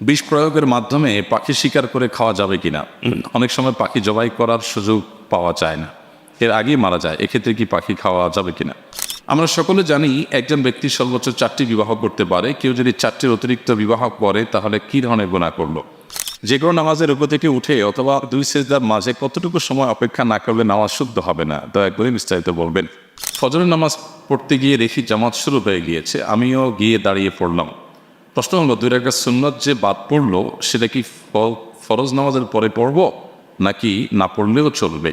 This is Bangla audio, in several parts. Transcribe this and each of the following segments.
বিষ প্রয়োগের মাধ্যমে পাখি শিকার করে খাওয়া যাবে কিনা? অনেক সময় পাখি জবাই করার সুযোগ পাওয়া যায় না। এর আগেই মারা যায়। এক্ষেত্রে কি পাখি খাওয়া যাবে কিনা? আমরা সকলে জানি একজন ব্যক্তি সর্বোচ্চ চারটি বিবাহ করতে পারে। কেউ যদি চারটির অতিরিক্ত বিবাহ করে তাহলে কি ধরনের গুণা করল? যে কোনো নামাজের উপর থেকে উঠে অথবা দুই সেজদার মাঝে কতটুকু সময় অপেক্ষা না করলে নামাজ শুদ্ধ হবে না? দয়া করে বিস্তারিত বলবেন। ফজরের নামাজ পড়তে গিয়ে দেখি জামাত শুরু হয়ে গিয়েছে। আমিও গিয়ে দাঁড়িয়ে পড়লাম। প্রশ্ন হলো, দুই একটা সুন্নত যে বাদ পড়ল, সেটা কি ফরজ নামাজের পরে পড়ব, নাকি না পড়লেও চলবে?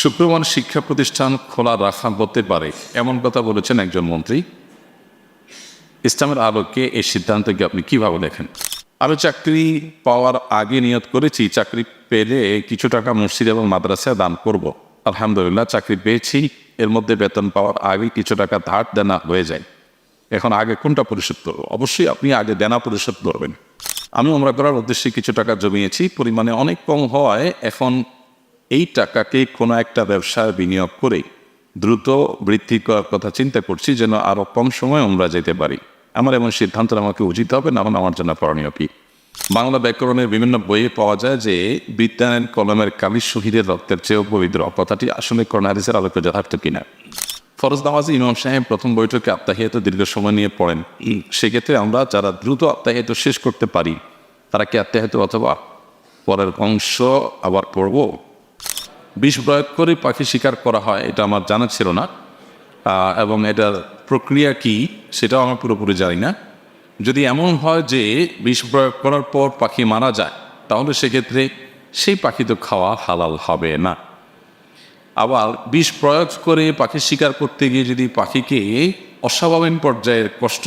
শুক্রবার শিক্ষা প্রতিষ্ঠান খোলা রাখা হতে পারে, এমন কথা বলেছেন একজন মন্ত্রী। ইসলামের আলোকে এই সিদ্ধান্তকে আপনি কীভাবে দেখেন? আমি চাকরি পাওয়ার আগে নিয়ত করেছি, চাকরি পেলে কিছু টাকা মসজিদ এবং মাদ্রাসায় দান করব। আলহামদুলিল্লাহ, চাকরি পেয়েছি, এর মধ্যে বেতন পাওয়ার আগে কিছু টাকা ধার দেনা হয়ে যায়। এখন আগে কোনটা পরিশোধ করব? অবশ্যই আপনি আগে দেনা পরিশোধ করবেন। আমি ওমরা করার উদ্দেশ্যে কিছু টাকা জমিয়েছি, পরিমাণে অনেক কম হওয়ায় এখন এই টাকাকে কোনো একটা ব্যবসায় বিনিয়োগ করে দ্রুত বৃদ্ধি করার কথা চিন্তা করছি যেন আরও কম সময় আমরা যেতে পারি। আমার এমন সিদ্ধান্ত আমাকে উচিত হবে, না আমার জন্য করণীয় কি? বাংলা ব্যাকরণের বিভিন্ন বইয়ে পাওয়া যায় যে বিদ্যায়ন কলমের কালি শহীদের রক্তের চেয়েও পবিত্র। কথাটি আসলে করোনারিসের আলোকে যথার্থ কিনা? ফরজ নামাজি ইমাম সাহেব প্রথম বৈঠকে আত্মাহিয়াত দীর্ঘ সময় নিয়ে পড়েন। সেক্ষেত্রে আমরা যারা দ্রুত আত্মাহিয়াত শেষ করতে পারি তারা কি আত্মাহিয়াত অথবা পরের অংশ আবার পড়ব? বিষ প্রয়োগ করে পাখি শিকার করা হয় এটা আমার জানা ছিল না। এবং এটার প্রক্রিয়া কি সেটাও আমার পুরোপুরি জানি না। যদি এমন হয় যে বিষ প্রয়োগ করার পর পাখি মারা যায় তাহলে সেক্ষেত্রে সেই পাখি তো খাওয়া হালাল হবে না। আবার বিষ প্রয়োগ করে পাখি শিকার করতে গিয়ে যদি পাখিকে অস্বাভাবিক পর্যায়ের কষ্ট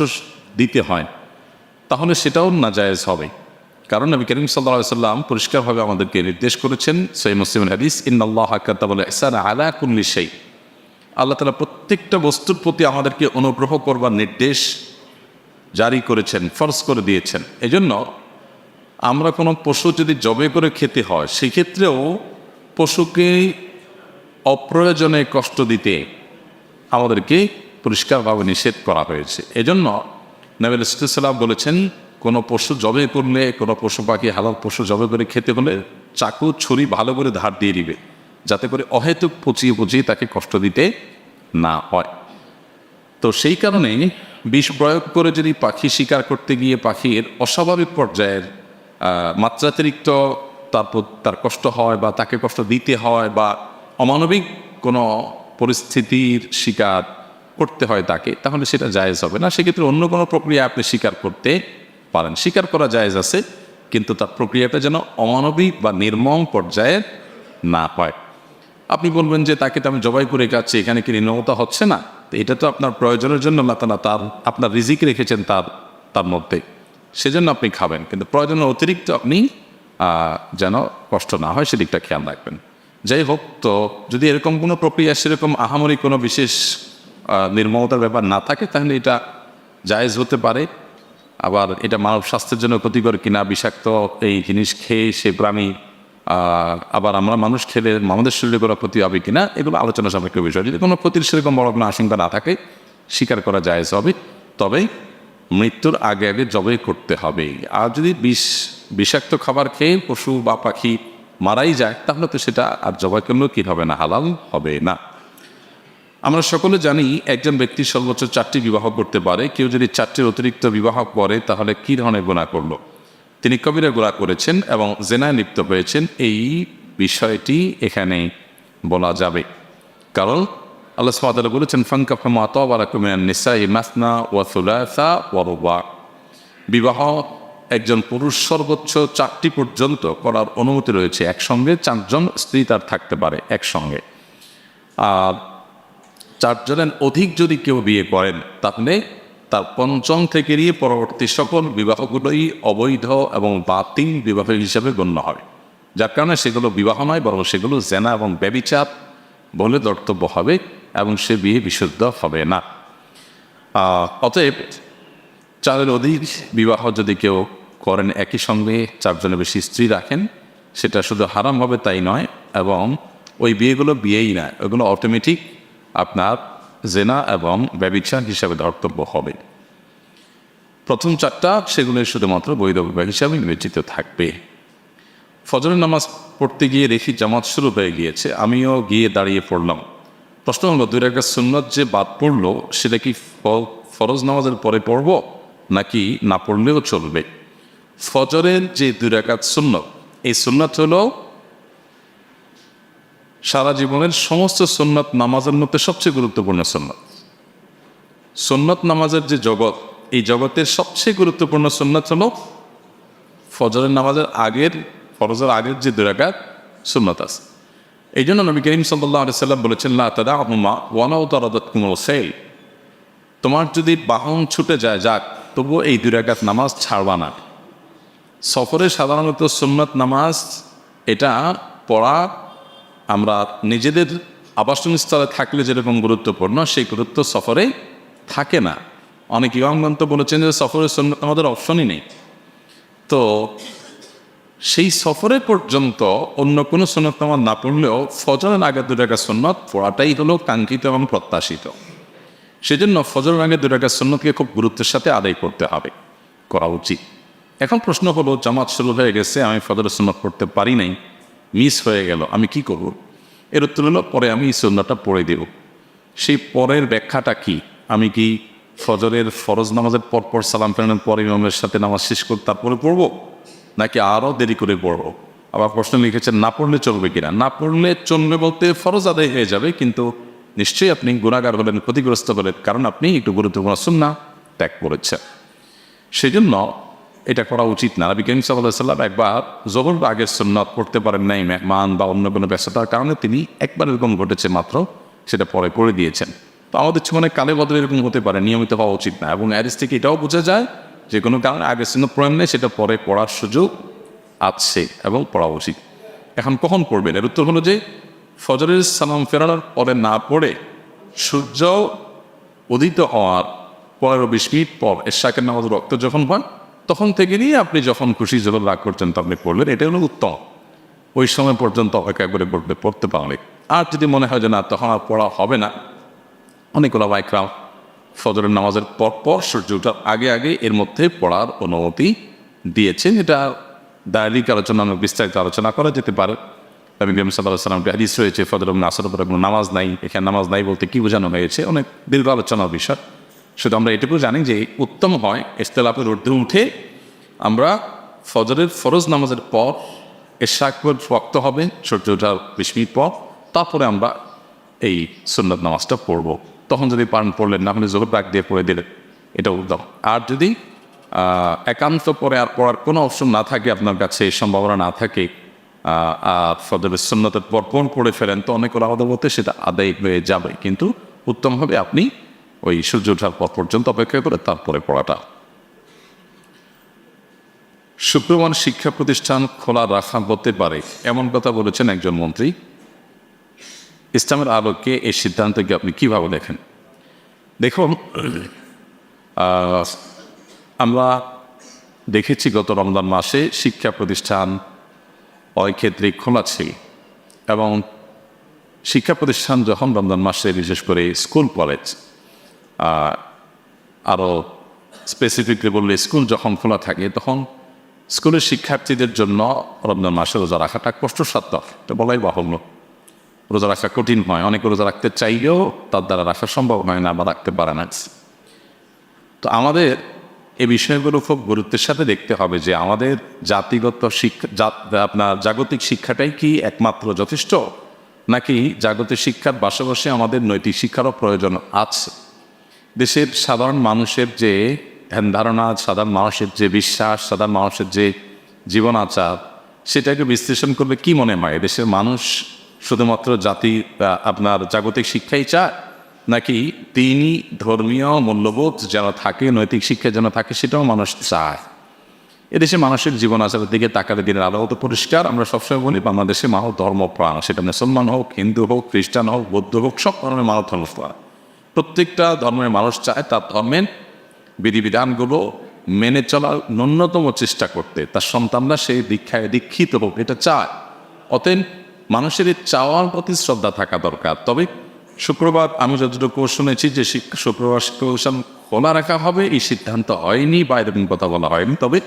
দিতে হয়, তাহলে সেটাও না জায়েজ হবে। কারণ নবী করিম সাল্লা সাল্লাম পরিষ্কারভাবে আমাদেরকে নির্দেশ করেছেন সৈ মুসলিম হাদিস ইন্নআল্লাহ কাতাবুল ইহসান আলা কুল্লি সেই আল্লাহ তালা প্রত্যেকটা বস্তুর প্রতি আমাদেরকে অনুগ্রহ করবার নির্দেশ জারি করেছেন, ফরজ করে দিয়েছেন। এজন্য আমরা কোনো পশু যদি জবে করে খেতে হয়, সেক্ষেত্রেও পশুকে অপ্রয়োজনে কষ্ট দিতে আমাদেরকে পরিষ্কারভাবে নিষেধ করা হয়েছে। এজন্য নবীল ইসলাম বলেছেন, কোনো পশু জবে করলে, কোনো পশু পাখি, হালাল পশু জবে করে খেতে হলে চাকু, ছুরি ভালো করে ধার দিয়ে দিবে, যাতে করে অহেতুক পচিয়ে পচিয়ে তাকে কষ্ট দিতে না হয়। তো সেই কারণে বিষ প্রয়োগ করে যদি পাখি শিকার করতে গিয়ে পাখির অস্বাভাবিক পর্যায়ের মাত্রাতিরিক্ত তারপর তার কষ্ট হয় বা তাকে কষ্ট দিতে হয় বা অমানবিক কোনো পরিস্থিতির শিকার করতে হয় তাকে, তাহলে সেটা জায়েজ হবে না। সেক্ষেত্রে অন্য কোনো প্রক্রিয়া আপনি স্বীকার করতে পারেন। স্বীকার করা জায়েজ আছে, কিন্তু তার প্রক্রিয়াটা যেন অমানবিক বা নির্মম পর্যায়ের না হয়। আপনি বলবেন যে, তাকে তো আমি জবাই করে খাচ্ছি, এখানে কি নির্মমতা হচ্ছে না? এটা তো আপনার প্রয়োজনের জন্য তালা তার, আপনার রিজিক রেখেছেন তার তার মধ্যে। সেজন্য আপনি খাবেন, কিন্তু প্রয়োজনের অতিরিক্ত আপনি যেন কষ্ট না হয়, সেদিকটা খেয়াল রাখবেন। যাই হোক তো যদি এরকম কোনো প্রক্রিয়া সেরকম আহামরি কোনো বিশেষ আহ, নির্মমতার ব্যাপার না থাকে তাহলে এটা জায়েজ হতে পারে। আবার এটা মানব স্বাস্থ্যের জন্য ক্ষতিকর কিনা বিষাক্ত এই জিনিস খেয়ে সে প্রাণী আবার আমরা মানুষ খেলে আমাদের শরীরে কোনো ক্ষতি হবে কিনা এগুলো আলোচনা সাপেক্ষ বিষয়। যদি কোনো ক্ষতির সেরকম বড় কোনো আশঙ্কা না থাকে স্বীকার করা যায় হবে। তবে মৃত্যুর আগে আগে জবে করতে হবে। আর যদি বিষ বিষাক্ত খাবার খেয়ে পশু বা পাখি মারাই যায়, তাহলে তো সেটা আর জবাই করলেও কি হবে না? হালাল হবে না। আমরা সকলে জানি একজন ব্যক্তি সর্বোচ্চ চারটি বিবাহ করতে পারে। কেউ যদি চারটির অতিরিক্ত বিবাহ করে, তাহলে কি ধরনের গুণা করল? তিনি কবিরা গুণা করেছেন এবং জেনায় লিপ্ত হয়েছেন। এই বিষয়টি এখানে বলা যাবে। কারণ আল্লাহ সাদাল বলেছেন ফাঙ্কা ফামা তবারাকুমিয়ান নিসাই মাসনা ওয়া সুলাসা ওয়া বিবাহ একজন পুরুষ সর্বোচ্চ চারটি পর্যন্ত করার অনুমতি রয়েছে। একসঙ্গে চারজন স্ত্রী তার থাকতে পারে, একসঙ্গে। আর চারজনের অধিক যদি কেউ বিয়ে করেন, তাহলে তার পঞ্চম থেকে নিয়ে পরবর্তী সকল বিবাহগুলোই অবৈধ এবং বাতিল বিবাহ হিসাবে গণ্য হবে যার কারণে সেগুলো বিবাহ নয়, বরং সেগুলো জেনা এবং ব্যবিচার বলে দর্তব্য হবে এবং সে বিয়ে বিশুদ্ধ হবে না। অতএব চারের অধিক বিবাহ যদি কেউ করেন একই সঙ্গে চারজনের বেশি স্ত্রী রাখেন, সেটা শুধু হারাম হবে তাই নয়, এবং ওই বিয়েগুলো বিয়েই না, ওগুলো অটোমেটিক আপনার জেনা এবং ব্যবিচার হিসাবে ধর্তব্য হবে। প্রথম চারটা সেগুলো শুধুমাত্র বৈধ বিভাগ হিসাবে বিবেচিত থাকবে। ফজরের নামাজ পড়তে গিয়ে দেখি জামাত শুরু হয়ে গিয়েছে, আমিও গিয়ে দাঁড়িয়ে পড়লাম। প্রশ্ন হলো, দুই একটা সুন্নত যে বাদ পড়ল, সেটা কি ফরজ নামাজের পরে পড়ব? নাকি না পড়লেও চলবে। ফজরের যে দুই রাকাত সুন্নত, এই সুন্নত হল সারা জীবনের সমস্ত সুন্নত নামাজের মধ্যে সবচেয়ে গুরুত্বপূর্ণ সুন্নত। সুন্নত নামাজের যে জগৎ, এই জগতের সবচেয়ে গুরুত্বপূর্ণ সুন্নত হলো ফজরের নামাজের আগের, ফরজের আগের যে দুরাকাত সুন্নত আছে। এই জন্য নবী করিম সাল্লাহ সাল্লাম বলেছেন, লা তাদা আহমা কুমল সেল তোমার যদি বাহন ছুটে যায়, যাক তবুও এই দুরাকাত নামাজ ছাড়বা না। সফরে সাধারণত সুন্নত নামাজ এটা পড়া আমরা নিজেদের আবাসনস্থলে থাকলে যেরকম গুরুত্বপূর্ণ, সেই গুরুত্ব সফরে থাকে না। অনেক ইমামগণ তো বলেছেন যে সফরে সুন্নত আমাদের অপশনই নেই। তো সেই সফরে পর্যন্ত অন্য কোনো সুন্নত নামাজ না পড়লেও ফজরের আগে দু টাকা সুন্নত পড়াটাই হলো কাঙ্ক্ষিত এবং প্রত্যাশিত। সেজন্য ফজরের আগে দু টাকা সুন্নতকে খুব গুরুত্বের সাথে আদায় করতে হবে, করা উচিত। এখন প্রশ্ন হলো, জামাত শুরু হয়ে গেছে, আমি ফজরের সুন্নত পড়তে পারি নাই, মিস হয়ে গেল, আমি কি করব? এর উত্তর হলো, পরে আমি এই সুন্নতটা পড়ে দেব। সেই পরের ব্যাখ্যাটা কি? আমি কি ফজরের ফরজ নামাজের পর পর সালাম ফেরানোর পর ইমামের সাথে নামাজ শেষ করে তারপরে পড়ব, নাকি আরও দেরি করে পড়ব? আবার প্রশ্ন লিখেছেন, না পড়লে চলবে কিনা? না পড়লে চলবে বলতে ফরজ আদায় হয়ে যাবে, কিন্তু নিশ্চয়ই আপনি গুণাগার হলেন ক্ষতিগ্রস্ত হলেন কারণ আপনি একটু গুরুত্বপূর্ণ সুন্না ত্যাগ করেছেন। সেই জন্য এটা করা উচিত না। নবী করিম সাল্লাম একবার জবর আগের সুন্নত পড়তে পারেন নাই, মেহমান বা অন্য কোনো ব্যস্ততার কারণে তিনি একবার এরকম ঘটেছে মাত্র, সেটা পরে করে দিয়েছেন। তো আমাদের জীবনে কালে বদলে এরকম হতে পারে, নিয়মিত হওয়া উচিত না এবং অ্যারিস থেকে এটাও বোঝা যায়, যে কোনো কারণে আগের সুন্নত পড়েন নেই, সেটা পরে পড়ার সুযোগ আছে এবং পড়া উচিত। এখন কখন পড়বেন? এর উত্তর হলো যে ফজরের সালাম ফেরানোর পরে না পড়ে সূর্য উদিত হওয়ার পনেরো বিশ মিনিট পর এরশাকের নামাজ রক্ত যখন হয়, তখন থেকে নিয়ে আপনি যখন খুশি যখন রাগ করছেন আপনি পড়লেন। এটা হলো উত্তম ওই সময় পর্যন্ত অপেক্ষা করে পড়তে পড়তে পারলে আর যদি মনে হয় যে না, তখন আর পড়া হবে না। অনেকগুলো বাইকরাম ফজরের নামাজের পর পর সূর্য ওঠার আগে আগে এর মধ্যে পড়ার অনুমতি দিয়েছেন। এটা দায়রিক আলোচনা, বিস্তারিত আলোচনা করা যেতে পারে। নবী করিম সাল্লাহ হাদিস রয়েছে, ফজর নাসর পরে কোনো নামাজ নাই, এখানে নামাজ নাই বলতে কি বোঝানো হয়েছে? অনেক দীর্ঘ আলোচনার বিষয়। শুধু আমরা এটুকু জানি যে উত্তম হয় ইস্তেলাপের ঊর্ধ্বে উঠে আমরা ফজরের ফরজ নামাজের পর এশাকর রক্ত হবে সূর্য ওঠার বিশ মিনিট পর, তারপরে আমরা এই সুন্নত নামাজটা পড়ব। তখন যদি পান পড়লেন, না হলে জোর ব্যাগ দিয়ে পড়ে দিলেন এটা উত্তম। আর যদি একান্ত পরে আর পড়ার কোনো অপশন না থাকে, আপনার কাছে সম্ভাবনা না থাকে ফজরের সুন্নতের পর পর পড়ে ফেলেন, তো অনেক আলাদা সেটা আদায় হয়ে যাবে। কিন্তু উত্তম হবে আপনি ওই সূর্য ওঠার পর পর্যন্ত অপেক্ষা করে তারপরে পড়াটা। শুক্রবার শিক্ষা প্রতিষ্ঠান খোলা রাখা হতে পারে, এমন কথা বলেছেন একজন মন্ত্রী। ইসলামের আলোকে এই সিদ্ধান্তকে আপনি কীভাবে দেখেন? দেখুন আমরা দেখেছি গত রমজান মাসে শিক্ষা প্রতিষ্ঠান অনেক ক্ষেত্রে খোলা ছিল এবং শিক্ষা প্রতিষ্ঠান যখন রমজান মাসে বিশেষ করে স্কুল, কলেজ আরও স্পেসিফিকলি বললে স্কুল যখন খোলা থাকে, তখন স্কুলের শিক্ষার্থীদের জন্য রমজান মাসে রোজা রাখাটা কষ্টসাধ্য। এটা বলাই বাহুল্য। রোজা রাখা কঠিন হয়। অনেকে রোজা রাখতে চাইলেও তার দ্বারা রাখা সম্ভব হয় না বা রাখতে পারে না। তো আমাদের এই বিষয়গুলো খুব গুরুত্বের সাথে দেখতে হবে যে আমাদের জাতিগত শিক্ষা আপনার জাগতিক শিক্ষাটাই কি একমাত্র যথেষ্ট? নাকি জাগতিক শিক্ষার পাশাপাশি আমাদের নৈতিক শিক্ষারও প্রয়োজন আছে? দেশের সাধারণ মানুষের যে ধ্যান ধারণা, সাধারণ মানুষের যে বিশ্বাস, সাধারণ মানুষের যে জীবন আচার, সেটাকে বিশ্লেষণ করলে কি মনে হয়? দেশের মানুষ শুধুমাত্র জাতি আপনার জাগতিক শিক্ষাই চায়? নাকি তিনি ধর্মীয় মূল্যবোধ যেন থাকে, নৈতিক শিক্ষা যেন থাকে, সেটাও মানুষ চায়? এদেশে মানুষের জীবন আচারের দিকে তাকালে দিনের আলো পরিষ্কার। আমরা সবসময় বলি, বাংলাদেশে মানুষ ধর্মপ্রাণ সেটা মুসলমান হোক, হিন্দু হোক, খ্রিস্টান হোক, বৌদ্ধ হোক, সব ধর্মের মানুষ ধর্মপ্রাণ প্রত্যেকটা ধর্মের মানুষ চায় তার ধর্মের বিধিবিধানগুলো মেনে চলার ন্যূনতম চেষ্টা করতে। তার সন্তানরা সেই দীক্ষায় দীক্ষিত হোক, এটা চায়। অতএব মানুষের চাওয়ার প্রতি শ্রদ্ধা থাকা দরকার। তবে শুক্রবার আমি যতটুকু শুনেছি যে শুক্রবার শিক্ষা খোলা রাখা হবে, এই সিদ্ধান্ত হয়নি বা এরকম কথা বলা হয়নি। তবে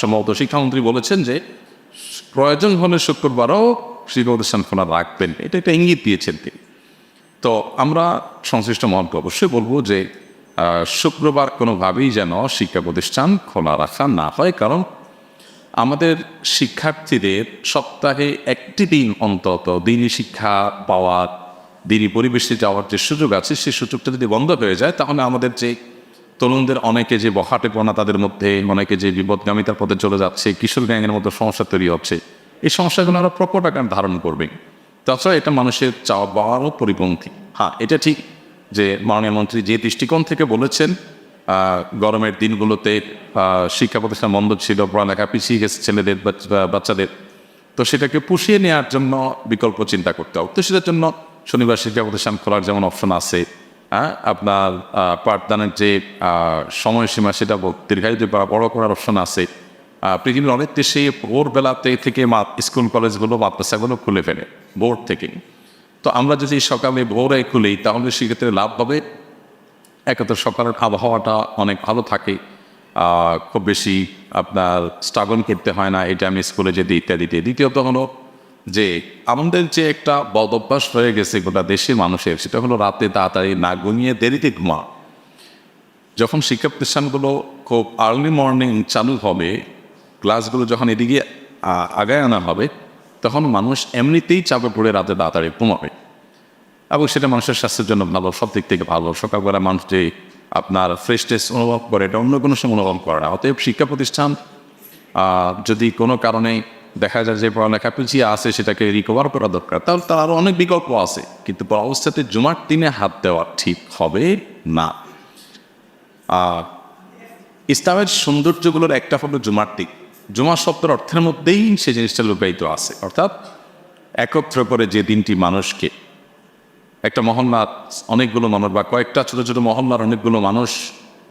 সম্ভবত শিক্ষামন্ত্রী বলেছেন যে প্রয়োজন হলে শুক্রবারও শিক্ষা প্রতিষ্ঠান খোলা রাখবেন। এটা একটা ইঙ্গিত দিয়েছেন তিনি। তো আমরা সংশ্লিষ্ট মহলকে অবশ্যই বলব যে শুক্রবার কোনোভাবেই যেন শিক্ষা প্রতিষ্ঠান খোলা রাখা না হয়, কারণ আমাদের শিক্ষার্থীদের সপ্তাহে একটি দিন অন্তত দিনই শিক্ষা পাওয়ার দিনই পরিবেশে যাওয়ার যে সুযোগ আছে, সেই সুযোগটা যদি বন্ধ হয়ে যায়, তাহলে আমাদের যে তরুণদের অনেকে যে বহাটেপনা তাদের মধ্যে, অনেকে যে বিপদগামিতার পথে চলে যাচ্ছে, কিশোর গ্যাংয়ের মতো সমস্যা তৈরি হচ্ছে, এই সমস্যাগুলো আরও প্রকট আকার ধারণ করবে। তাছাড়া এটা মানুষের চাওয়া পাওয়ারও পরিপন্থী। হ্যাঁ এটা ঠিক যে মাননীয় মন্ত্রী যে দৃষ্টিকোণ থেকে বলেছেন গরমের দিনগুলোতে শিক্ষা প্রতিষ্ঠান বন্ধ ছিল, পড়ালেখা পিছিয়ে গেছে ছেলেদের বাচ- বাচ্চাদের। তো সেটাকে পুষিয়ে নেওয়ার জন্য বিকল্প চিন্তা করতে হবে। তো সেটার জন্য শনিবার শিক্ষা প্রতিষ্ঠান খোলার যেমন অপশন আছে হ্যাঁ আপনার পাঠদানের যে সময়সীমা সেটা দীর্ঘায়িত বা বড় করার অপশন আছে। পৃথিবীর অনেক দেশে ভোরবেলাতে থেকে স্কুল, কলেজগুলো, মাদ্রাসাগুলো খুলে ফেলে, ভোর থেকে তো আমরা যদি সকালে ভোরে খুলি, তাহলে সেক্ষেত্রে লাভ হবে একে তো সকালের আবহাওয়াটা অনেক ভালো থাকে। খুব বেশি আপনার স্ট্রাগল করতে হয় না এটা আমি স্কুলে যেতে ইত্যাদিতে দ্বিতীয়ত হলো যে, আমাদের যে একটা বদ অভ্যাস হয়ে গেছে গোটা দেশের মানুষের, সেটা হলো রাতে তাড়াতাড়ি না ঘুমিয়ে দেরিতে ঘুমা। যখন শিক্ষা প্রতিষ্ঠানগুলো খুব আর্লি মর্নিং চালু হবে ক্লাসগুলো যখন এদিকে আগায় আনা হবে, তখন মানুষ এমনিতেই চাপে পড়ে রাতে তাড়াতাড়ি ঘুমাবে। এবং সেটা মানুষের স্বাস্থ্যের জন্য ভালো, সব দিক থেকে ভালো। সকালবেলা মানুষ যে আপনার ফ্রেশনেস অনুভব করে, এটা অন্য কোনো সময় অনুভব করে না। অতএব শিক্ষা প্রতিষ্ঠান যদি কোনো কারণে দেখা যায় যে পড়ালেখা পিছিয়ে আছে, সেটাকে রিকভার করা দরকার, তাহলে তার আরও অনেক বিকল্প আছে। কিন্তু অবস্থাতে জুমার দিনে হাত দেওয়া ঠিক হবে না। আর ইসলামের সৌন্দর্যগুলোর একটা হলো জুমার দিক জুমা শব্দের অর্থের মধ্যেই সে জিনিসটা লুকায়িত আছে। অর্থাৎ একত্র করে যে দিনটি মানুষকে একটা মহল্লার অনেকগুলো মানুষ বা কয়েকটা ছোটো ছোটো মহল্লার অনেকগুলো মানুষ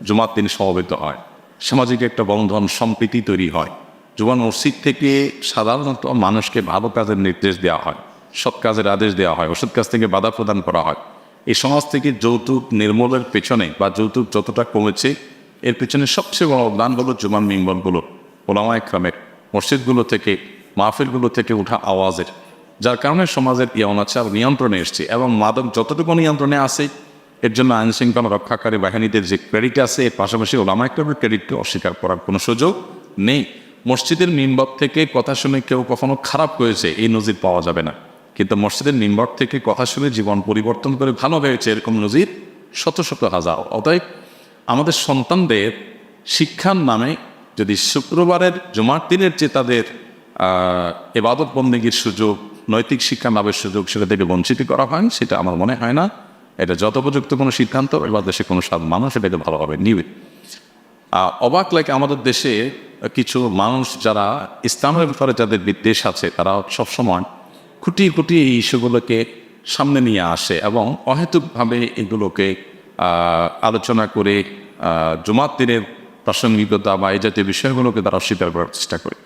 জুমার দিন সমবেত হয়। সামাজিক একটা বন্ধন সম্প্রীতি তৈরি হয়। জুমার মসজিদ থেকে সাধারণত মানুষকে ভালো কাজের নির্দেশ দেওয়া হয়, সৎ কাজের আদেশ দেওয়া হয়, ওষুধ কাজ থেকে বাধা প্রদান করা হয়। এই সমাজ থেকে যৌতুক নির্মূলের পেছনে বা যৌতুক যতটা কমেছে, এর পেছনে সবচেয়ে বড় অবদান হলো জুমান মিম্বরগুলো ওলামা একরামের মসজিদগুলো থেকে, মাহফিলগুলো থেকে উঠা আওয়াজের। যার কারণে সমাজের এই অনাচার নিয়ন্ত্রণে এসছে এবং মাদক যতটুকু নিয়ন্ত্রণে আছে, এর জন্য আইন শৃঙ্খলা রক্ষাকারী বাহিনীদের যে ক্রেডিট আছে, এর পাশাপাশি ওলামা একরামের ক্রেডিটকে অস্বীকার করার কোনো সুযোগ নেই। মসজিদের মিম্বর থেকে কথা শুনে কেউ কখনো খারাপ হয়েছে, এই নজির পাওয়া যাবে না। কিন্তু মসজিদের মিম্বর থেকে কথা শুনে জীবন পরিবর্তন করে ভালো হয়েছে, এরকম নজির শত শত হাজার। অতএব আমাদের সন্তানদের শিক্ষার নামে যদি শুক্রবারের জুমার দিনের যে তাদের এবাদত বন্দীগীর সুযোগ নৈতিক শিক্ষা লাভের সুযোগ সেটা থেকে বঞ্চিত করা হয় সেটা আমার মনে হয় না। এটা যথোপযুক্ত কোনো সিদ্ধান্ত, এবার দেশে কোনো সাদ মানুষ এটাকে ভালোভাবে নিবে অবাক লাগে আমাদের দেশে কিছু মানুষ যারা ইসলামের ব্যাপারে যাদের বিদ্বেষ আছে, তারা সবসময় খুঁটি খুঁটি এই ইস্যুগুলোকে সামনে নিয়ে আসে এবং অহেতুকভাবে এগুলোকে আলোচনা করে জুমাত দিনের প্রাসঙ্গিকতা বা এই জাতীয় বিষয়গুলোকে তারা অস্বীকার করার চেষ্টা করে।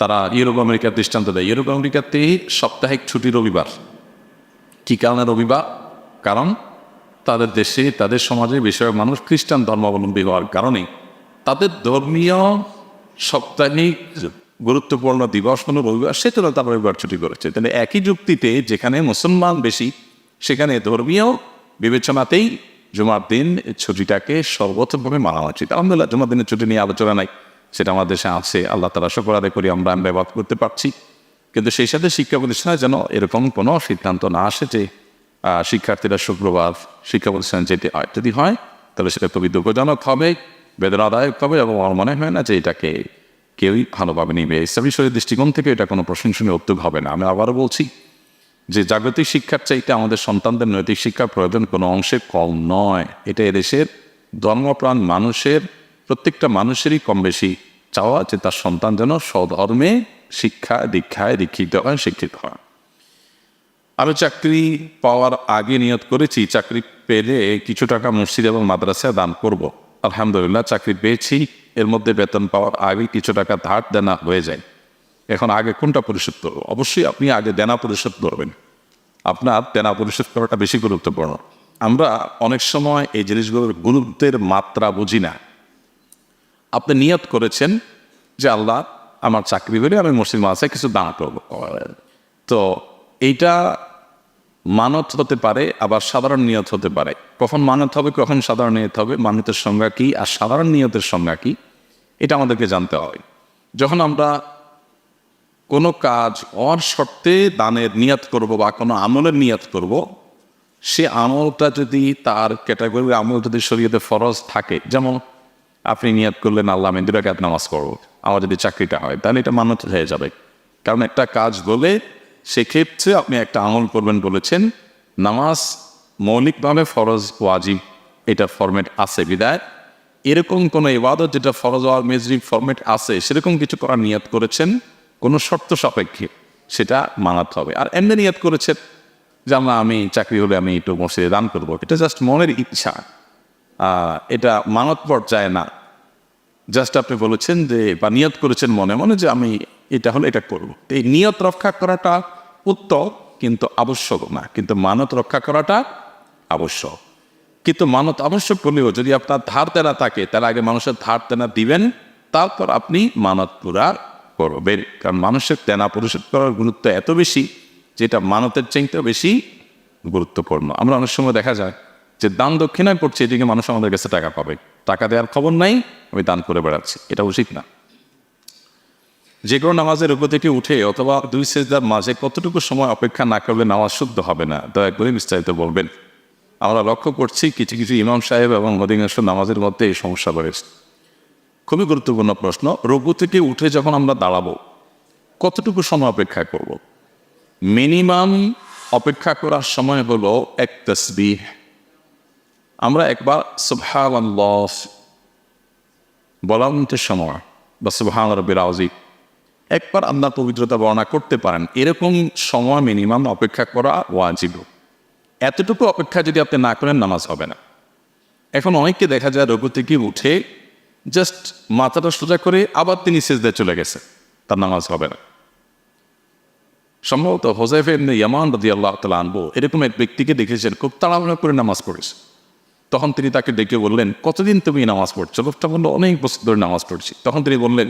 তারা ইউরোপ আমেরিকার দৃষ্টান্ত দেয়। ইউরোপ আমেরিকাতে সাপ্তাহিক ছুটি রবিবার। কী কারণে রবিবার? কারণ তাদের দেশে, তাদের সমাজে বেশিরভাগ মানুষ খ্রিস্টান ধর্মাবলম্বী হওয়ার কারণে তাদের ধর্মীয় সাপ্তাহিক গুরুত্বপূর্ণ দিবস কোনো রবিবার সেজন্য তারা রবিবার ছুটি করেছে। তাহলে একই যুক্তিতে যেখানে মুসলমান বেশি, সেখানে ধর্মীয় বিবেচনাতেই জুমার দিন ছুটিটাকে সর্বোচ্চভাবে মানা উচিত আলহামদুলিল্লাহ, জুমার দিনের ছুটি নিয়ে আলোচনা নাই। সেটা আমাদের দেশে আছে, আল্লাহ তালা শুকর আদায় করি, আমরা ব্যবহার করতে পারছি। কিন্তু সেই সাথে শিক্ষা প্রতিষ্ঠানে যেন এরকম কোনো সিদ্ধান্ত না আসে যে শিক্ষার্থীরা শুক্রবার শিক্ষা প্রতিষ্ঠানে যেতে যদি হয়, তাহলে সেটা খুবই দুঃখজনক হবে, বেদনাদায়ক হবে এবং আমার মনে হয় না যে এটাকে কেউই ভালোভাবে নিবে। ইসলামী শরীর দৃষ্টিকোণ থেকে এটা কোনো প্রশংসনীয় উদ্যোগ হবে না। আমি আবারও বলছি যে, জাগতিক শিক্ষার চাইতে আমাদের সন্তানদের নৈতিক শিক্ষার প্রয়োজন কোনো অংশে কম নয়। এটা এদেশের ধর্মপ্রাণ মানুষের প্রত্যেকটা মানুষেরই কম বেশি চাওয়া যে তার সন্তান যেন স্বধর্মে শিক্ষা দীক্ষায় দীক্ষিত হয়, শিক্ষিত হয়। আমি চাকরি পাওয়ার আগে নিয়ত করেছি, চাকরি পেলে কিছু টাকা মসজিদ এবং মাদ্রাসায় দান করব। আলহামদুলিল্লাহ, চাকরি পেয়েছি। এর মধ্যে বেতন পাওয়ার আগে কিছু টাকা ধার দেনা হয়ে যায়। এখন আগে কোনটা পরিশোধ করব? অবশ্যই আপনি আগে দেনা পরিশোধ করবেন। আপনার দেনা পরিশোধ করাটা বেশি গুরুত্বপূর্ণ। আমরা অনেক সময় এই জিনিসগুলোর গুরুত্বের মাত্রা বুঝি না। আপনি নিয়ত করেছেন যে আল্লাহ আমার চাকরি হলে আমি মুসলিম আছে কিছু দান করব। তো এইটা মানত হতে পারে, আবার সাধারণ নিয়ত হতে পারে। কখন মানত হবে, কখন সাধারণ নিয়ত হবে, মানতের সংজ্ঞা কি, আর সাধারণ নিয়তের সংজ্ঞা কি, এটা আমাদেরকে জানতে হবে যখন আমরা কোনো কাজ অর শর্তে দানের নিয়ত করব বা কোনো আমলের নিয়ত করব, সে আমলটা যদি তার ক্যাটাগরি আমল যদি শরীয়তে ফরজ থাকে, যেমন আপনি নিয়ত করলেন আল্লাহ, আমি দুরাকাত নামাজ করব আমার যদি চাকরিটা হয়, তাহলে এটা মানত হয়ে যাবে। কারণ একটা কাজ বলে সেক্ষেত্রে আপনি একটা আমল করবেন বলেছেন, নামাজ মৌলিকভাবে ফরজ, ওয়াজিব, এটা ফরম্যাট আছে, বিদায়। এরকম কোনো ইবাদত যেটা ফরজ ওয়াল মেজরিক ফরম্যাট আছে, সেরকম কিছু করার নিয়ত করেছেন, কোনো শর্ত সাপেক্ষে সেটা মানাতে হবে। আর এমনি নিয়ত করেছেন যে আমরা আমি চাকরি হলে আমি একটু মসজিদে দান করব। এটা জাস্ট মনের ইচ্ছা। এটা মানত পর্যায়ে না। জাস্ট আপনি বলেছেন যে, বা নিয়ত করেছেন মনে মনে যে, আমি এটা হলে এটা করব। এই নিয়ত রক্ষা করাটা উত্তম, কিন্তু আবশ্যক না। কিন্তু মানত রক্ষা করাটা আবশ্যক। কিন্তু মানত আবশ্যক করলেও যদি আপনার ধার দেনা থাকে, তার আগে মানুষের ধার দেনা দিবেন, তারপর আপনি মানত পুরা করবেন। কারণ মানুষের দেনা পরিশোধ করার গুরুত্ব এত বেশি, যেটা মানতের চাইতেও বেশি গুরুত্বপূর্ণ। আমরা অনেক সময় দেখা যায় যে দান দক্ষিণায় পড়ছে, এদিকে মানুষ আমাদের কাছে টাকা পাবে। টাকা দেওয়ার খবর নাই, আমি দান করে বেড়াচ্ছি। এটা উচিত না। যে কোনো নামাজের উপর থেকে উঠে অথবা দুই সেজদার মাঝে কতটুকু সময় অপেক্ষা না করলে নামাজ শুদ্ধ হবে না, দয়া করে বিস্তারিত বলবেন। আমরা লক্ষ্য করছি কিছু কিছু ইমাম সাহেব এবং অধিকাংশ নামাজের মধ্যে এই সমস্যা রয়েছে। খুবই গুরুত্বপূর্ণ প্রশ্ন রঘু থেকে উঠে যখন আমরা দাঁড়াবো, কতটুকু সময় অপেক্ষা করব। মিনিমাম অপেক্ষা করার সময় হলো এক তসবিহ। আমরা একবার সুবহানাল্লাহ বলান্তের সময় বা সুবহান আযীম একবার আল্লাহ পবিত্রতা বর্ণনা করতে পারেন। এরকম সময় মিনিমাম অপেক্ষা করা ওয়াজিব। এতটুকু অপেক্ষা যদি আপনি না করেন, নামাজ হবে না। এখন অনেককে দেখা যায় রঘু থেকে উঠে জাস্ট মাথাটা সোজা করে আবার তিনি সেজদায় চলে গেছে। তার নামাজ হবে না। সম্ভবত হোজাইফ এমনি ইয়ামান রদি আল্লাহ তালা আনব এরকম এক ব্যক্তিকে দেখেছেন, খুব তাড়াহুড়া করে নামাজ পড়েছে। তখন তিনি তাকে ডেকে বললেন, কতদিন তুমি নামাজ পড়ছো? লোকটা বলল, অনেক বছর ধরে নামাজ পড়ছি। তখন তিনি বললেন,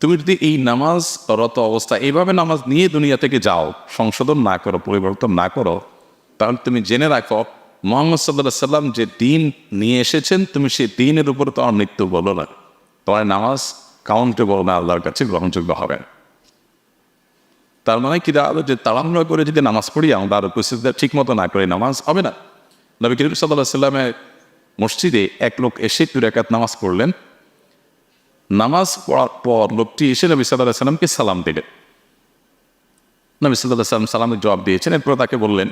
তুমি যদি এই নামাজ রত অবস্থা, এইভাবে নামাজ নিয়ে দুনিয়া থেকে যাও, সংশোধন না করো, পরিবর্তন না করো, তাহলে তুমি জেনে রাখো, মোহাম্মদ সাল্লাহ সাল্লাম যে দিন নিয়ে এসেছেন, তুমি সেই দিনের উপর তোমার মৃত্যু বলো না। তোমার নামাজ কাউন্টেবল না, আল্লাহর কাছে গ্রহণযোগ্য হবে তার মানে কি? দাঁড়াল যে তাড়াহুড়া করে যদি নামাজ পড়ি, আমরা আর উপস্থিতিটা ঠিক মতো না করে নামাজ হবে না। নবী করিম সাল্লাহ সাল্লামের মসজিদে এক লোক এসে দু রেখাত নামাজ পড়লেন। নামাজ পড়ার পর লোকটি এসে নবী সাল্লাহ সাল্লামকে সালাম দিলেন। নবী সাল্লাহ সাল্লাম সালামের জবাব দিয়েছেন, এরপর তাকে বললেন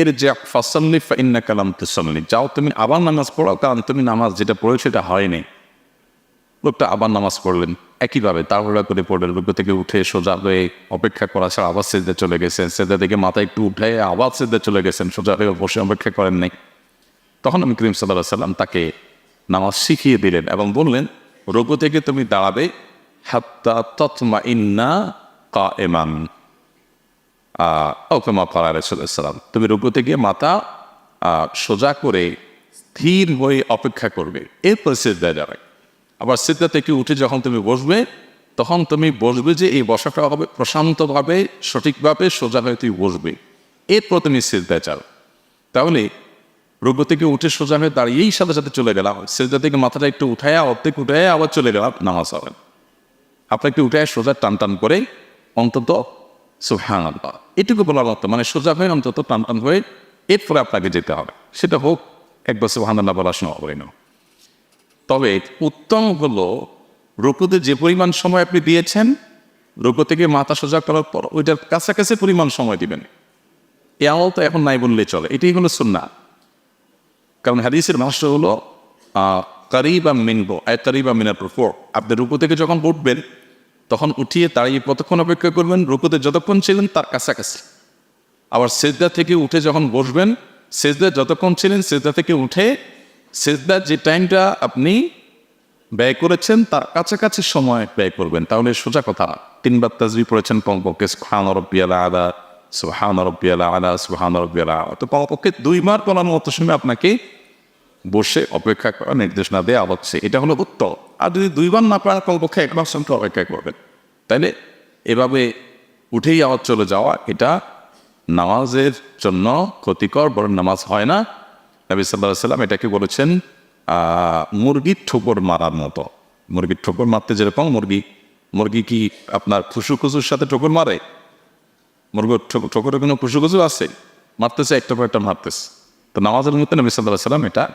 এর যে ফসল্লি ইন্না কালাম তুসল্লি। যাও তুমি আবার নামাজ পড়াও, কারণ তুমি নামাজ যেটা পড়েছো সেটা হয়নি। লোকটা আবার নামাজ পড়লেন। একইভাবে তাড়াহুড়া করে পড়লেন লোক থেকে উঠে সোজা হয়ে অপেক্ষা করা ছাড়া আবার সেদে চলে গেছেন। সেদা থেকে মাথা একটু উঠে আবার সেদে চলে গেছেন, সোজা হয়ে বসে অপেক্ষা করেন নাই। তখন আমি করিম সাল্লাহ সাল্লাম তাকে নামাজ শিখিয়ে দিলেন এবং বললেন রোগো থেকে তুমি দাঁড়াবে, হাত্তা তৎমা ইন্না কা এমান ওকেমা করা রসুলাম তুমি রুকু থেকে মাথা সোজা করে স্থির হয়ে অপেক্ষা করবে। এরপর সিদ্ধা যাবে আবার সিদ্ধা থেকে উঠে যখন তুমি বসবে, তখন তুমি বসবে যে এই বসাটা হবে প্রশান্তভাবে, সঠিকভাবে সোজা হয়ে তুমি বসবে। এরপর তুমি সিদ্ধায় যাও তাহলে রোগ থেকে উঠে সোজা হয়ে দাঁড়িয়েই সাথে সাথে চলে গেলাম। সিদ্ধা থেকে মাথাটা একটু উঠায়, অর্ধেক উঠায় আবার চলে গেলাম নামাজ হবে আপনি একটু উঠে সোজা টান টান করে অন্তত সুহান এটুকু বলার মতো মানে সোজা হয়ে অন্তত টান টান হয়ে এরপরে আপনাকে যেতে হবে। সেটা হোক, একবার আল্লাহ বলার সময় হবে না তবে উত্তম হলো রুকুতে যে পরিমাণ সময় আপনি দিয়েছেন, রুকু থেকে মাথা সোজা করার পর ওইটার কাছাকাছি পরিমাণ সময় দিবেন। এ আমল তো এখন নাই বললেই চলে। এটাই হলো সুন্না কারণ হাদিসের ভাষ্য হলো কারিবা মিনবো কারিবা মিনার ফোর আপনি রুকু থেকে যখন উঠবেন, তখন উঠিয়ে দাঁড়িয়ে কতক্ষণ অপেক্ষা করবেন? রুকুতে যতক্ষণ ছিলেন তার কাছাকাছি। আবার সেজদা থেকে উঠে যখন বসবেন সেজদা যতক্ষণ ছিলেন সেজদা থেকে উঠে সেজদা যে টাইমটা আপনি ব্যয় করেছেন, তার কাছাকাছি সময় ব্যয় করবেন। তাহলে সোজা কথা, তিনবার তাজবি পড়েছেন কমপক্ষে খান রব্বিয়াল আদা সুহান রব্বিয়ালা আলা সুহান রব্বিয়ালা তো কমপক্ষে দুইবার বলার মতো সময় আপনাকে বসে অপেক্ষা করা নির্দেশনা দেওয়া হচ্ছে। এটা হলো উত্তর। আর যদি দুইবার না পারেন কমপক্ষে একবার সঙ্গে অপেক্ষা করবেন। তাইলে এভাবে উঠেই আওয়াজ চলে যাওয়া, এটা নামাজের জন্য ক্ষতিকর, বরং নামাজ হয় না। নবী সাল্লাহ সাল্লাম এটাকে বলেছেন মুরগির ঠোকর মারার মতো। মুরগির ঠোকর মারতে যেরকম মুরগি মুরগি কি আপনার খুশু খুশুর সাথে ঠোকর মারে? মুরগির ঠোক- ঠোকরে কোনো খুশু খুশু আছে? মারতেছে একটা পর একটা মারতেছে। তো নামাজের মধ্যে নবী সাল্লাহ সাল্লাম এটা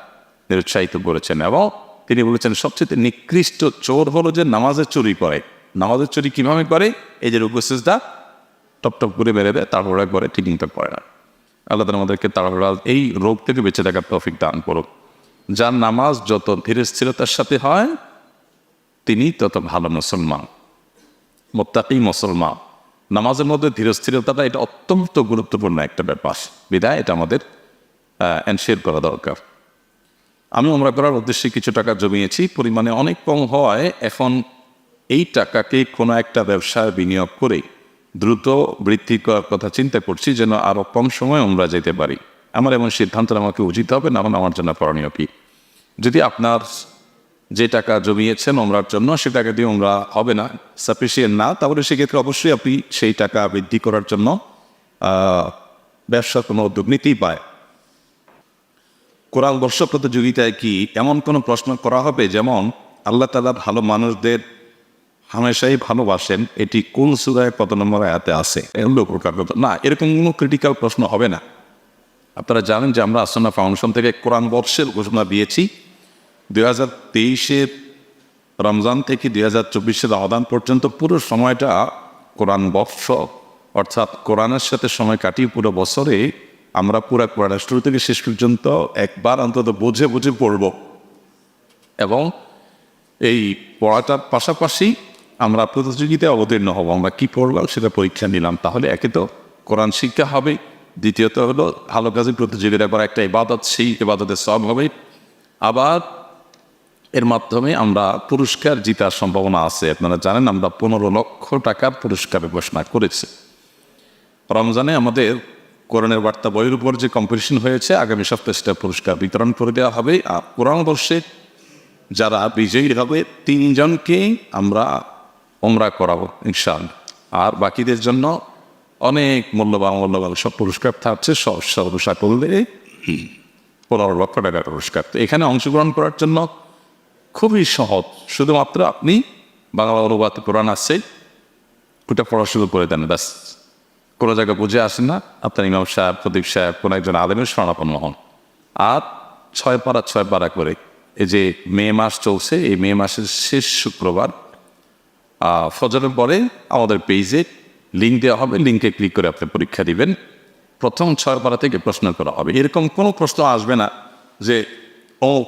নিরুৎসাহিত করেছেন এবং তিনি বলেছেন, সবচেয়ে নিকৃষ্ট চোর হলো যে নামাজের চুরি করে। নামাজের চুরি কীভাবে করে? এই যে রুকুসিসটা টপ টপ করে বেড়ে দেয় তাড়াহুড়া করে ঠিক মতো করে না। আল্লাহ তালা আমাদেরকে তাড়াহুড়া এই রোগ থেকে বেঁচে থাকার তৌফিক দান করুক। যার নামাজ যত ধীরে স্থিরতার সাথে হয় তিনি তত ভালো মুসলমান। মোত্তাকি মুসলমান। নামাজের মধ্যে ধীরস্থিরতাটা এটা অত্যন্ত গুরুত্বপূর্ণ একটা ব্যাপার। বিদায়, এটা আমাদের এনশিয়ার করা দরকার। আমি আমরা করার উদ্দেশ্যে কিছু টাকা জমিয়েছি। পরিমাণে অনেক কম হওয়ায় এখন এই টাকাকে কোনো একটা ব্যবসায় বিনিয়োগ করে দ্রুত বৃদ্ধি করার কথা চিন্তা করছি যেন আরও কম সময় আমরা যেতে পারি। আমার এমন সিদ্ধান্ত আমাকে উচিত হবে না, আমার জন্য করণীয় কি? যদি আপনার যে টাকা জমিয়েছেন ওমরার জন্য সে টাকা দিয়ে ওমরা হবে না সাফিসিয়েন্ট না, তাহলে সেক্ষেত্রে অবশ্যই আপনি সেই টাকা বৃদ্ধি করার জন্য ব্যবসার কোনো উদ্যোগ নিতেই পায় কোরআন বর্ষ প্রতিযোগিতায় কি এমন কোনো প্রশ্ন করা হবে? যেমন, আল্লাহ তালা ভালো মানুষদের হামেশাই ভালোবাসেন, এটি কোন সুরায় কত নম্বর আয়াতে আছে? এগুলো প্রকার না, এরকম কোনো ক্রিটিক্যাল প্রশ্ন হবে না। আপনারা জানেন যে আমরা আসনা ফাউন্ডেশন থেকে কোরআন বর্ষের ঘোষণা দিয়েছি। দুই হাজার তেইশের রমজান থেকে দুই হাজার চব্বিশের আদান পর্যন্ত পুরো সময়টা কোরআন বর্ষ, অর্থাৎ কোরআনের সাথে সময় কাটিয়ে পুরো বছরে আমরা পুরো কোরআনের শুরু থেকে শেষ পর্যন্ত একবার অন্তত বুঝে বুঝে পড়ব। এবং এই পড়াটার পাশাপাশি আমরা প্রতিযোগিতায় অবতীর্ণ হব, আমরা কী পড়লাম সেটা পরীক্ষা নিলাম। তাহলে একে তো কোরআন শিক্ষা হবে, দ্বিতীয়ত হলো ভালো কাজে প্রতিযোগিতা করা একটা ইবাদত, সেই ইবাদতের সব হবে। আবার এর মাধ্যমে আমরা পুরস্কার জিতার সম্ভাবনা আছে। আপনারা জানেন আমরা পনেরো লক্ষ টাকার পুরস্কার ঘোষণা করেছি। রমজানে আমাদের কোরআনের বার্তা বইয়ের উপর যে কম্পিটিশন হয়েছে, আগামী সপ্তাহে সেটা পুরস্কার বিতরণ করে দেওয়া হবে। আর কোরআন বর্ষে যারা বিজয়ী হবে তিনজনকেই আমরা ওমরা করাবো, ইনশাআল্লাহ। আর বাকিদের জন্য অনেক মূল্যবান মূল্যবান সব পুরস্কার থাকছে, সব সর্বসা করলে পনেরো লক্ষ টাকার পুরস্কার। তো এখানে অংশগ্রহণ করার জন্য খুবই সহজ। শুধুমাত্র আপনি বাংলা অনুবাদ কোরআন আসছে ওটা পড়া শুরু করে দেন, ব্যাস। কোনো জায়গায় বুঝে আসেন না, আপনার ইমাম সাহেব, প্রদীপ সাহেব, কোনো একজন আলেমের স্মরণাপন্ন হন। আর ছয় পাড়া ছয় পাড়া করে, এই যে মে মাস চলছে, এই মে মাসের শেষ শুক্রবার ফজরের পরে আমাদের পেজে লিঙ্ক দেওয়া হবে। লিঙ্কে ক্লিক করে আপনি পরীক্ষা দিবেন। প্রথম ছয় পাড়া থেকে প্রশ্ন করা হবে। এরকম কোনো প্রশ্ন আসবে না যে, ও,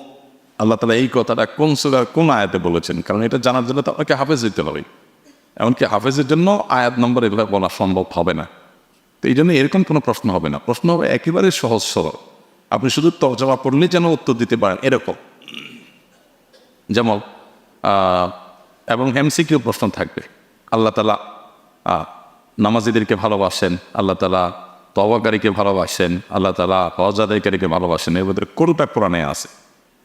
আল্লাহ তালা এই কথাটা কোন সুরার কোন আয়াতে বলেছেন? কারণ এটা জানার জন্য তো আপনাকে হাফেজ দিতে হবে। এমনকি হাফেজের জন্য আয়াত নম্বর এগুলো বলা সম্ভব হবে না। তো এই জন্য এরকম কোনো প্রশ্ন হবে না। প্রশ্ন হবে একেবারে সহজ, সরল। আপনি শুধু তর্জমা পড়লে যেন উত্তর দিতে পারেন। এরকম। যেমন এবং এমসিকিউ প্রশ্ন থাকবে। আল্লাহ তালা নামাজিদেরকে ভালোবাসেন, আল্লাহ তালা তবাকারীকে ভালোবাসেন, আল্লাহ তালা হজাদাইকারীকে ভালোবাসেন এর মধ্যে কোনটা কোরআনে আছে?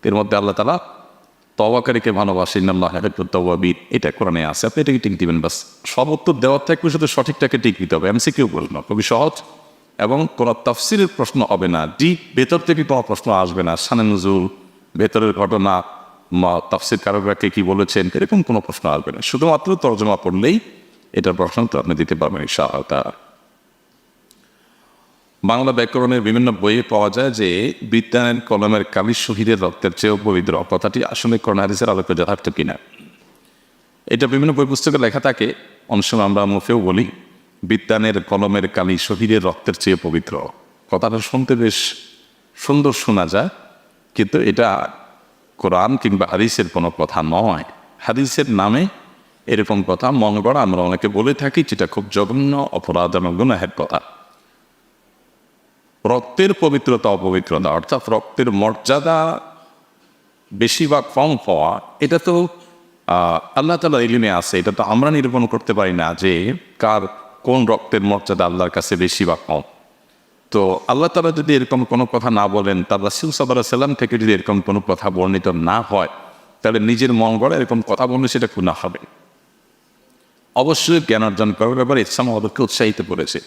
এর মধ্যে আল্লাহ তালা তবাকারীকে ভালোবাসেন আল্লাহ তবাবির এটা কোরআনে আছে। আপনি এটাকে টিক দিবেন বাস। সব উত্তর দেওয়ার থাকবে শুধু সঠিকটাকে টিক দিতে হবে। এমসিকিউ প্রশ্ন খুবই সহজ এবং কোনো তফসিলের প্রশ্ন হবে না। ডিপ ভেতর থেকে কোনো প্রশ্ন আসবে না। সানে নজরুল, ভেতরের ঘটনা তাফসির কারোকে কি বলেছেন, এরকম কোনো প্রশ্ন আসবে না। শুধুমাত্র তর্জমা পড়লেই এটার প্রশ্ন তো আপনি দিতে পারবেন, ইনশাআল্লাহ। বাংলা ব্যাকরণের বিভিন্ন বইয়ে পাওয়া যায় যে বিজ্ঞানের কলমের কালি শহীদের রক্তের চেয়েও পবিত্র। কথাটি আসলে করোনারিসের আলোকে যথার্থ কিনা। এটা বিভিন্ন বই পুস্তকে লেখা থাকে। অনেক আমরা মুখেও বলি বিদ্যানের কলমের কালি শহীদের রক্তের চেয়ে পবিত্র। কথাটা শুনতে বেশ সুন্দর শোনা যায়, কিন্তু এটা কোরআন কিংবা হাদিসের কোনো কথা নয়। হাদিসের নামে এরকম কথা মনে করা আমরা অনেকে বলে থাকি যেটা খুব জঘন্য অপরাধ এবং গুনাহের কথা। রক্তের পবিত্রতা, অপবিত্রতা, অর্থাৎ রক্তের মর্যাদা বেশি বা কম হওয়া, এটা তো আল্লাহ তালা ইলিমে আছে, এটা তো আমরা নিরূপণ করতে পারি না যে কার কোন রক্তের মর্যাদা আল্লাহর কাছে বেশি বা কম। তো আল্লাহ তালা যদি এরকম কোনো কথা না বলেন, তার রাসুল সাল্লাহ সাল্লাম থেকে যদি এরকম কোনো কথা বর্ণিত না হয়, তাহলে নিজের মন গড়ে এরকম কথা বললে সেটা গুণা হবে। অবশ্যই জ্ঞান অর্জন করার ব্যাপারে ইসলাম আমাদেরকে উৎসাহিত করেছে।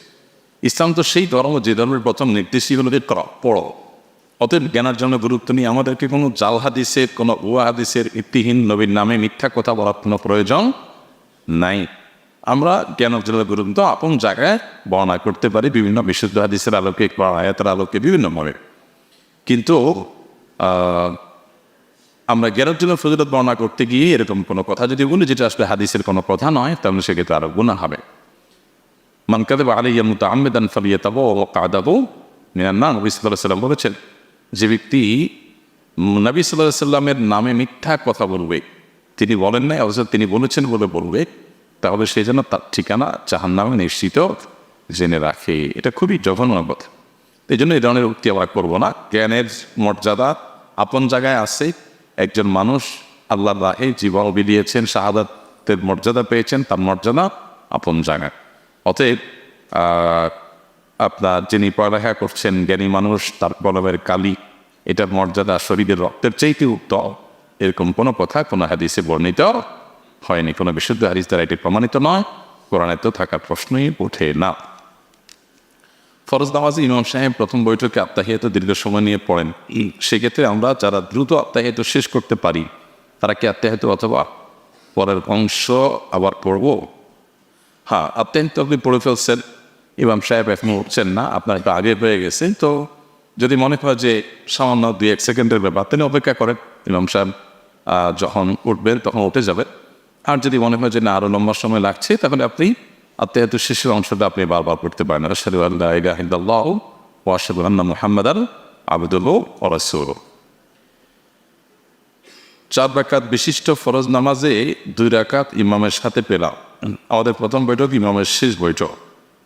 ইসলাম তো সেই ধর্ম, যে ধর্মের প্রথম নির্দেশই হলো যে পড়ো। অতএব জ্ঞানের জন্য গুরুত্ব নিয়ে আমাদেরকে কোনো জাল হাদিসের, কোনো উয়া হাদিসের, ইতিহীন নবীর নামে মিথ্যা কথা বলার কোনো প্রয়োজন নাই। আমরা জ্ঞান অর্জনের গুরুত্ব আপন জায়গায় বর্ণনা করতে পারি, বিভিন্ন বিশুদ্ধ হাদিসের আলোকে বা আয়াতের আলোকে বিভিন্নভাবে। কিন্তু আমরা জ্ঞান অর্জনের ফজিলত বর্ণনা করতে গিয়ে এরকম কোনো কথা যদি বলি, যেটা আসলে হাদিসের কোনো কথা নয়, তাহলে সেক্ষেত্রে আরও গুণা হবে। মান কাদেব আলাইয়া মুতাআম্মিদান ফালিয়াতাবু ওয়া কাদাবু মিনান নার নবী সাল্লাল্লাহু আলাইহি সাল্লাম বলেছেন, যে ব্যক্তি নবী আলাইহি সাল্লামের নামে মিথ্যা কথা বলবে, তিনি বলেন নাই, অথচ তিনি বলেছেন বলে বলবে তাহলে সে যেন তার ঠিকানা জাহান্নামে নিশ্চিত জেনে রাখে। এটা খুবই জঘন্য কথা এই জন্য এই ধরনের উক্তি আমরা করব না। জ্ঞানের মর্যাদা আপন জায়গায় আছে। একজন মানুষ আল্লাহ রাহে জীবন বিলিয়েছেন, শাহাদাতের মর্যাদা পেয়েছেন, তার মর্যাদা আপন জায়গায়। অতএব আপনার যিনি পড়ালেখা করছেন, জ্ঞানী মানুষ, তার কলমের কালি, এটার মর্যাদা শরীরের রক্তের চাইতে উত্তম। এরকম কোনো কথা, কোনো হাদিসে বর্ণিত হয়নি। কোনো বিশুদ্ধ হাদিস দ্বারা এটি প্রমাণিত নয়। কোরআনে তো থাকার প্রশ্নই ওঠে না। ফরজ নামাজে ইমাম সাহেব প্রথম বৈঠকে আত্মাহিয়াত দীর্ঘ সময় নিয়ে পড়েন। সেক্ষেত্রে আমরা যারা দ্রুত আত্মাহিয়াত শেষ করতে পারি, তারা কি আত্মাহিয়াত অথবা পরের অংশ আবার পড়ব? হ্যাঁ আত্মাহিত আপনি পড়ে ফেলছেন। ইমাম সাহেব এখন উঠছেন না, আপনার একটু আগে হয়ে গেছে। তো যদি মনে হয় যে সামান্য দুই এক সেকেন্ডের ব্যাপার, তিনি অপেক্ষা করেন। ইমাম সাহেব যখন উঠবেন তখন উঠে যাবেন। আর যদি মনে হয় যে না আরও লম্বা সময় লাগছে, তাহলে আপনি আত্মাহিত শেষের অংশটা আপনি বারবার পড়তে পারেন। আল্লাহ ওয়া রাসূলুহু। চার রাকাত বিশিষ্ট ফরজ নামাজে দুই রাকাত ইমামের সাথে পেলাম। আমাদের প্রথম বৈঠক, ইমামের শেষ বৈঠক।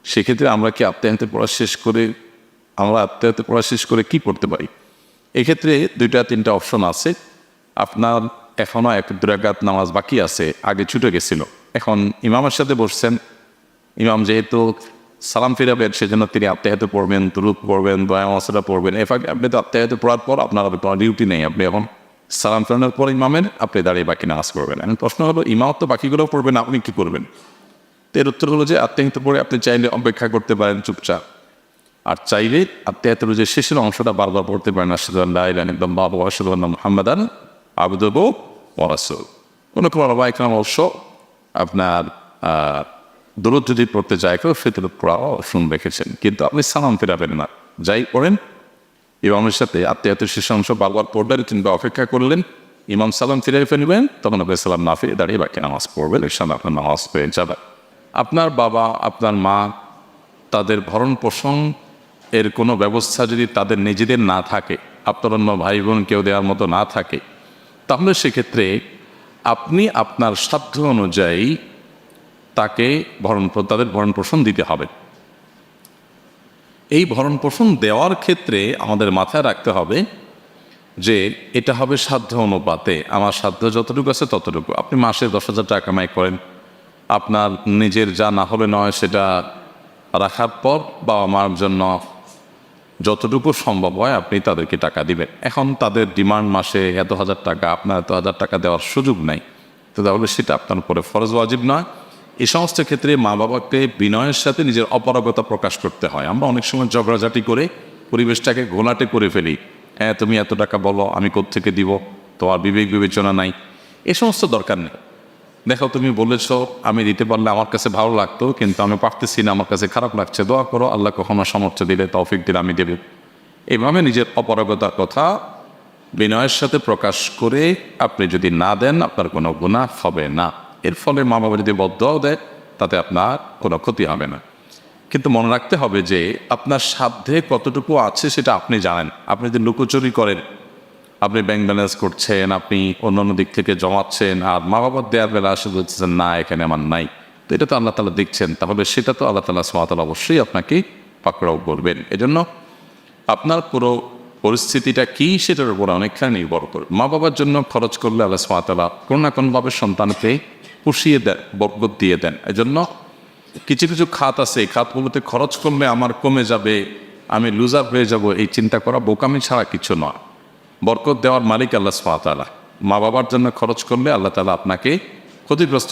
সেক্ষেত্রে আমরা কি আত্মাহাতে পড়া শেষ করে, আমরা আত্মাহাতে পড়া শেষ করে কি করতে পারি? এক্ষেত্রে দুইটা, তিনটা অপশন আছে। আপনার এখনও এক দুই রাকাত নামাজ বাকি আছে, আগে ছুটে গেছিল। এখন ইমামের সাথে বসছেন। ইমাম যেহেতু সালাম ফিরাবেন, সেজন্য তিনি আত্মাহাতে পড়বেন তুরুপ পড়বেন মশলা পড়বেন। এ ফাঁকে আপনি তো আত্মাহাতে পড়ার পর আপনার কোনো ডিউটি নেই। আপনি এখন সালাম ফেরানোর পর ইমামের আপনি দাঁড়িয়ে বাকি নামাজ পড়বেন। এখন প্রশ্ন হলো, ইমাম তো বাকিগুলো পড়বেন, আপনি কি করবেন? তো এর উত্তর হলো যে আত্মাহিত পড়ে আপনি চাইলে অপেক্ষা করতে পারেন চুপচাপ। আর চাইলে আত্মাহিতের যে শেষের অংশটা বারবার পড়তে পারেন আসাদুল্লাহ একদম বাবু আসাদুল্লাহ মোহাম্মদান আবুদবু ওয়ারাসুল কোনো কোনো এখানে অবশ্য আপনার দূরত যদি পড়তে যায় কেউ ফিতর পড়া শুন রেখেছেন কিন্তু আপনি সালাম ফেরাবেন না যাই পড়েন ইমামের সাথে আত্মীয়তার শেষ অংশ বারবার পড়লেন কিংবা অপেক্ষা করলেন ইমাম সালাম ফিরে ফেলবেন তখন আপনি সালাম না ফিরে দাঁড়িয়ে বাকি নামাজ পড়বেন ইসলাম আপনার নামাজ পেয়ে যাবে আপনার বাবা আপনার মা তাদের ভরণ পোষণ, এর কোনো ব্যবস্থা যদি তাদের নিজেদের না থাকে, আপনার অন্য ভাই বোন কেউ দেওয়ার মতো না থাকে তাহলে সেক্ষেত্রে আপনি আপনার সাধ্য অনুযায়ী তাকে ভরণ তাদের ভরণ পোষণ দিতে হবে। এই ভরণ পোষণ দেওয়ার ক্ষেত্রে আমাদের মাথায় রাখতে হবে যে এটা হবে সাধ্য অনুপাতে। আমার সাধ্য যতটুকু আছে ততটুকু। আপনি মাসে দশ হাজার টাকা কামাই করেন। আপনার নিজের যা না হলে নয় সেটা রাখার পর বাবা মার জন্য যতটুকু সম্ভব হয় আপনি তাদেরকে টাকা দিবেন। এখন তাদের ডিমান্ড মাসে এত হাজার টাকা, আপনার এত হাজার টাকা দেওয়ার সুযোগ নাই। তো তাহলে সেটা আপনার উপরে ফরজ ওয়াজিব নয়। এই সমস্ত ক্ষেত্রে মা বাবাকে বিনয়ের সাথে নিজের অপারগতা প্রকাশ করতে হয়। আমরা অনেক সময় ঝগড়াঝাটি করে পরিবেশটাকে ঘোলাটে করে ফেলি। হ্যাঁ তুমি এত টাকা বলো, আমি কোত্থেকে দিব? তোমার বিবেক বিবেচনা নাই। এ সমস্ত দরকার নেই। দেখো তুমি বলেছ, আমি দিতে পারলে আমার কাছে ভালো লাগতো, কিন্তু আমি পারতেছি না, আমার কাছে খারাপ লাগছে। দোয়া করো, আল্লাহ কখনো সামর্থ্য দিলে, তৌফিক দিলে আমি দেবে। এইভাবে নিজের অপারগতার কথা বিনয়ের সাথে প্রকাশ করে আপনি যদি না দেন, আপনার কোনো গুণা হবে না। এর ফলে মা বাবা যদি বদ্ধও দেয়, তাতে আপনার কোনো ক্ষতি হবে না। কিন্তু মনে রাখতে হবে যে, আপনার সাধ্যে কতটুকু আছে সেটা আপনি জানেন। আপনি যদি লুকোচুরি করেন আপনি ব্যাংক ব্যালেন্স করছেন, আপনি অন্যান্য দিক থেকে জমাচ্ছেন, আর মা বাবার দেওয়ার বেলা আসে বলছেন না, এখানে আমার নাই। তো এটা তো আল্লাহ তালা দেখছেন। তাহলে সেটা তো আল্লাহ তালা সোয়াতাল অবশ্যই আপনাকে পাকড়াও করবেন। এজন্য আপনার পুরো পরিস্থিতিটা কী সেটার উপর অনেকখানি নির্ভর করে। মা বাবার জন্য খরচ করলে আল্লাহ সোয়াতালা কোনো না কোনোভাবে সন্তানকে পুষিয়ে দেন, বরকত দিয়ে দেন। এজন্য কিছু কিছু খাত আছে, এই খাতগুলোতে খরচ করলে আমার কমে যাবে, আমি লুজার হয়ে যাব, এই চিন্তা করা বোকামি ছাড়া কিছু নয়। বরকত দেওয়ার মালিক আল্লাহ সাতালা মা বাবার জন্য খরচ করলে আল্লাহ তালা আপনাকে ক্ষতিগ্রস্ত